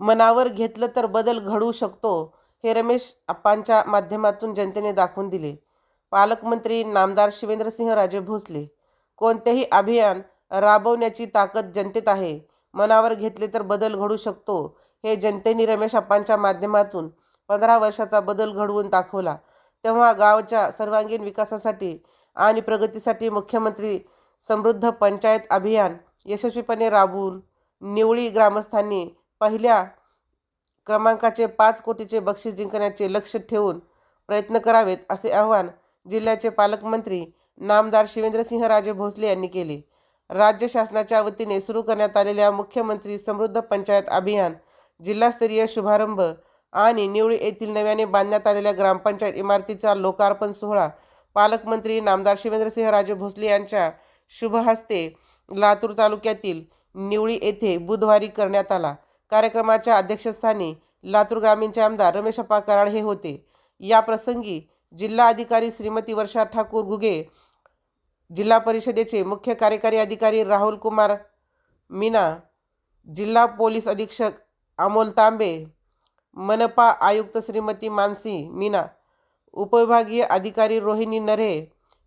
मनावर घेतलं तर बदल घडवू शकतो हे रमेश आप्पांच्या माध्यमातून जनतेने दाखवून दिले. पालकमंत्री नामदार शिवेंद्रसिंह राजे भोसले कोणतेही अभियान राबवण्याची ताकद जनतेत आहे. मनावर घेतले तर बदल घडू शकतो हे जनतेने रमेश आप्पांच्या माध्यमातून पंधरा वर्षाचा बदल घडवून दाखवला. तेव्हा गावच्या सर्वांगीण विकासासाठी आणि प्रगतीसाठी मुख्यमंत्री समृद्ध पंचायत अभियान यशस्वीपणे राबवून निवळी ग्रामस्थांनी पहिल्या क्रमांकाचे पाच कोटीचे बक्षीस जिंकण्याचे लक्ष ठेवून प्रयत्न करावेत असे आवाहन जिल्ह्याचे पालकमंत्री नामदार शिवेंद्रसिंह राजे भोसले यांनी केले. राज्य शासनाच्या वतीने सुरू करण्यात आलेल्या मुख्यमंत्री समृद्ध पंचायत अभियान जिल्हास्तरीय शुभारंभ आणि निवळी येथील नव्याने बांधण्यात आलेल्या ग्रामपंचायत इमारतीचा लोकार्पण सोहळा. पालकमंत्री नामदार शिवेंद्रसिंह राजे भोसले यांच्या शुभहस्ते लातूर तालुक्यातील निवळी येथे बुधवारी करण्यात आला. कार्यक्रमाच्या अध्यक्षस्थानी लातूर ग्रामीणचे आमदार रमेशप्पा कराड हे होते. या प्रसंगी जिल्हा अधिकारी श्रीमती वर्षा ठाकूर घुगे जिल्हा परिषदेचे मुख्य कार्यकारी अधिकारी राहुल कुमार मीना जिल्हा पोलीस अधीक्षक अमोल तांबे मनपा आयुक्त श्रीमती मानसी मीना उपविभागीय अधिकारी रोहिणी नरे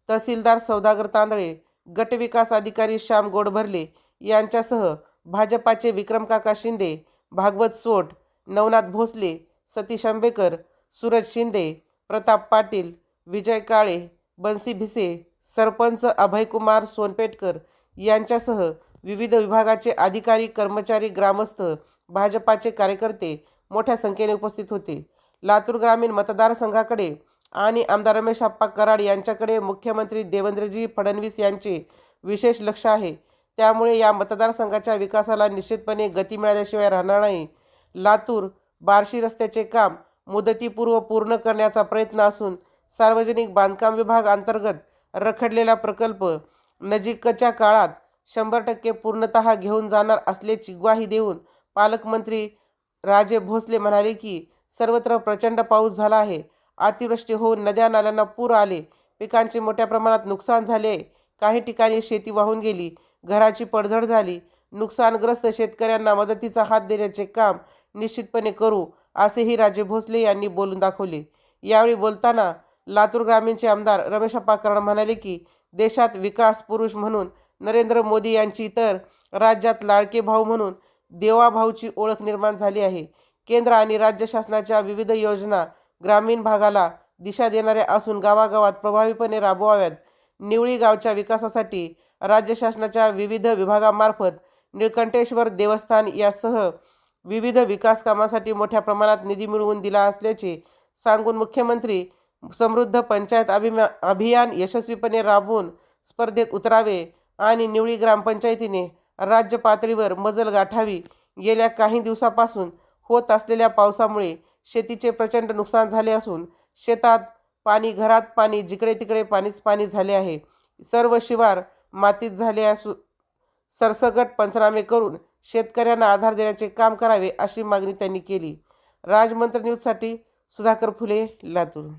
तहसीलदार सौदागर तांदळे गटविकास अधिकारी श्याम गोडभरले यांच्यासह भाजपाचे विक्रमकाका शिंदे भागवत सोट नवनाथ भोसले सतीश आंबेकर सूरज शिंदे प्रताप पाटील विजय काळे बन्सी भिसे सरपंच अभयकुमार सोनपेटकर यांच्यासह विविध विभागाचे अधिकारी कर्मचारी ग्रामस्थ भाजपाचे कार्यकर्ते मोठ्या संख्येने उपस्थित होते. लातूर ग्रामीण मतदारसंघाकडे आणि आमदार रमेश आप्पा कराड यांच्याकडे मुख्यमंत्री देवेंद्रजी फडणवीस यांचे विशेष लक्ष आहे. त्यामुळे या मतदारसंघाच्या विकासाला निश्चितपणे गती मिळाल्याशिवाय राहणार नाही. लातूर बार्शी रस्त्याचे काम मुदतीपूर्व पूर्ण करण्याचा प्रयत्न असून सार्वजनिक बांधकाम विभाग अंतर्गत रखडलेला प्रकल्प नजीकच्या काळात शंभर टक्के पूर्णतः घेऊन जाणार असल्याची ग्वाही देऊन पालकमंत्री राजे भोसले म्हणाले की सर्वत्र प्रचंड पाऊस झाला आहे. अतिवृष्टी होऊन नद्या नाल्यांना पूर आले. पिकांचे मोठ्या प्रमाणात नुकसान झाले. काही ठिकाणी शेती वाहून गेली. घराची पडझड झाली. नुकसानग्रस्त शेतकऱ्यांना मदतीचा हात देण्याचे काम निश्चितपणे करू असेही राजे भोसले यांनी बोलून दाखवले. यावेळी बोलताना लातूर ग्रामीणचे आमदार रमेश कराड म्हणाले की देशात विकास पुरुष म्हणून नरेंद्र मोदी यांची तर राज्यात लाडके भाऊ म्हणून देवाभाऊची ओळख निर्माण झाली आहे. केंद्र आणि राज्य शासनाच्या विविध योजना ग्रामीण भागाला दिशा देणाऱ्या असून गावागावात प्रभावीपणे राबवाव्यात. निवळी गावच्या विकासासाठी राज्य शासनाच्या विविध विभागामार्फत निळकंठेश्वर देवस्थान यासह विविध विकास कामासाठी मोठ्या प्रमाणात निधी मिळवून दिला असल्याचे सांगून मुख्यमंत्री समृद्ध पंचायत अभिमा अभियान यशस्वीपणे राबवून स्पर्धेत उतरावे आणि निवळी ग्रामपंचायतीने राज्य पातळीवर मजल गाठावी. गेल्या काही दिवसापासून होत असलेल्या पावसामुळे शेतीचे प्रचंड नुकसान झाले असून शेतात पाणी घरात पाणी जिकडे तिकडे पाणीच पाणी झाले आहे. सर्व शिवार मातीत झाले असू सरसगट पंचनामे करून शेतकऱ्यांना आधार देण्याचे काम करावे अशी मागणी त्यांनी केली. राजमंत्र न्यूजसाठी सुधाकर फुले लातूर.